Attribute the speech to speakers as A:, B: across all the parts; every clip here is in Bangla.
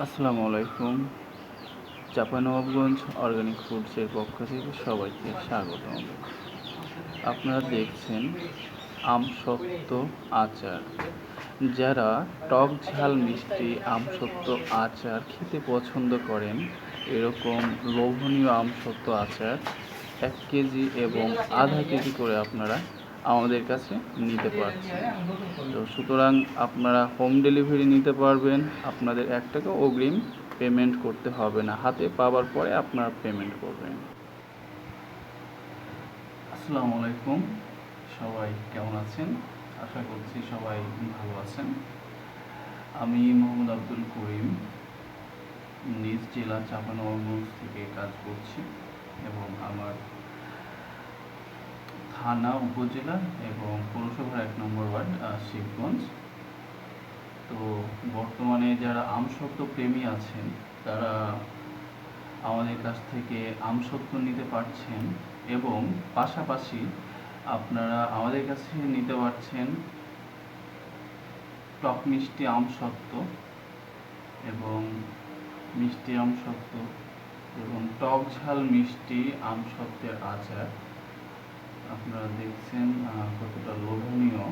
A: আসসালামু আলাইকুম চাঁপানবাবগঞ্জ অর্গানিক ফুডসের পক্ষ থেকে সবাইকে স্বাগতম। আপনারা দেখছেন আমসত্ত্ব আচার। যারা টক ঝাল মিষ্টি আমসত্ত্ব আচার খেতে পছন্দ করেন, এরকম লোভনীয় আমসত্ত্ব আচার এক কেজি এবং আধা কেজি করে আপনারা আমাদের কাছে নিতে পারছেন তো সুতরাং আপনারা হোম ডেলিভারি নিতে পারবেন। আপনাদের এক টাকা অগ্রিম পেমেন্ট করতে হবে না। হাতে পাওয়ার পরে আপনারা পেমেন্ট করবেন। আসসালামু আলাইকুম। সবাই কেমন আছেন? আশা করছি সবাই ভালো আছেন। আমি মোহাম্মদ আব্দুল করিম। নিজ জেলা চাঁপানবাবগঞ্জ থেকে কাজ করছি এবং আমার থানা উপজেলা এবং পৌরসভার এক নম্বর ওয়ার্ড শিবগঞ্জ। তো বর্তমানে যারা আমসত্ত্ব প্রেমী আছেন, তারা আমাদের কাছ থেকে আমসত্ত্ব নিতে পারছেন এবং পাশাপাশি আপনারা আমাদের কাছে নিতে পারছেন টক মিষ্টি আমসত্ত্ব এবং মিষ্টি আমসত্ত্ব এবং টক ঝাল মিষ্টি আমসত্ত্বের আচার। আপনারা দেখছেন কতটা লোভনীয়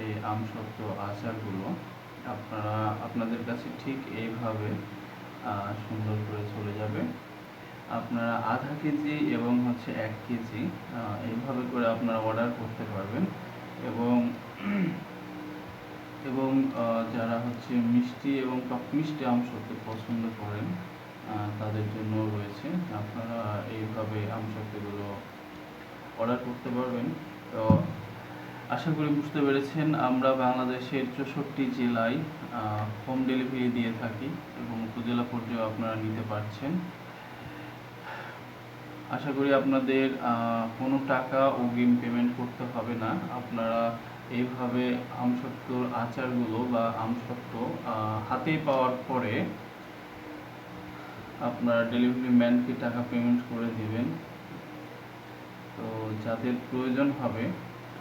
A: এই আমসত্ত্ব আচারগুলো। আপনারা, আপনাদের কাছে ঠিক এইভাবে সুন্দর করে চলে যাবে। আপনারা আধা কেজি এবং হচ্ছে এক কেজি এইভাবে করে আপনারা অর্ডার করতে পারবেন। এবং এবং যারা হচ্ছে মিষ্টি এবং টক মিষ্টি আমসত্ত্ব পছন্দ করেন তাদের জন্য রয়েছে। আপনারা এইভাবে আমসত্ত্বগুলো অর্ডার করতে পারবেন। তো আশা করি বুঝতে পেরেছেন, আমরা বাংলাদেশের চৌষট্টি জেলায় হোম ডেলিভারি দিয়ে থাকি এবং উপজেলা পর্যায়ে আপনারা নিতে পারছেন। আশা করি আপনাদের কোনো টাকা অগ্রিম পেমেন্ট করতে হবে না। আপনারা এইভাবে আমসত্ত্বর আচারগুলো বা আমসত্ত্ব হাতে পাওয়ার পরে আপনার ডেলিভারি ম্যানকে টাকা পেমেন্ট করে দিবেন। তো যাদের প্রয়োজন হবে,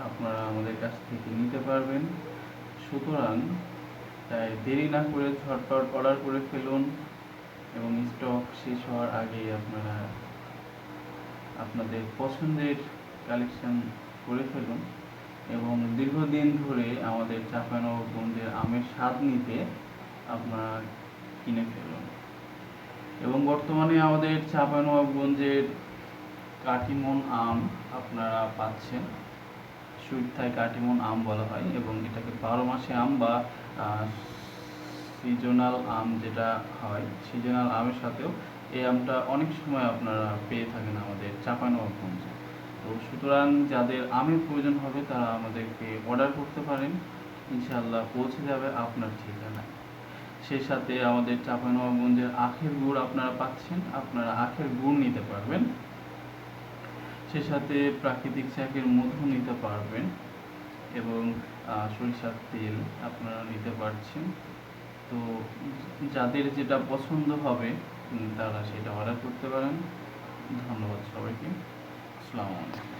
A: আপনারা আমাদের কাছ থেকে নিতে পারবেন। সুতরাং তাই দেরি না করে ঝটপট অর্ডার করে ফেলুন এবং স্টক শেষ হওয়ার আগেই আপনারা আপনাদের পছন্দের কালেকশন করে ফেলুন এবং দীর্ঘদিন ধরে আমাদের চাঁপানবাবগঞ্জের আমের স্বাদ নিতে আপনারা কিনে ফেলুন। এবং বর্তমানে আমাদের চাঁপানবাবগঞ্জের কাটিমন আম আপনারা পাচ্ছেন। সুইট থাই কাটিমন আম বলা হয় এবং এটাকে বারো মাসে আম বা সিজনাল আম যেটা হয়, সিজনাল আমের সাথেও এই আমটা অনেক সময় আপনারা পেয়ে থাকেন আমাদের চাঁপানবাবগঞ্জে। তো সুতরাং যাদের আমের প্রয়োজন হবে তারা আমাদেরকে অর্ডার করতে পারেন। ইনশাল্লাহ পৌঁছে যাবে আপনার ঠিকানায়। সেই সাথে আমাদের চাঁপানবাবগঞ্জের আখের গুড় আপনারা পাচ্ছেন। আপনারা আখের গুড় নিতে পারবেন। সেই সাথে প্রাকৃতিক চাকের মধু নিতে পারবেন এবং সরিষার তেল আপনারা নিতে পারছেন। তো যাদের যেটা পছন্দ হবে তারা সেটা অর্ডার করতে পারেন। ধন্যবাদ সবাইকে। আসসালামু আলাইকুম।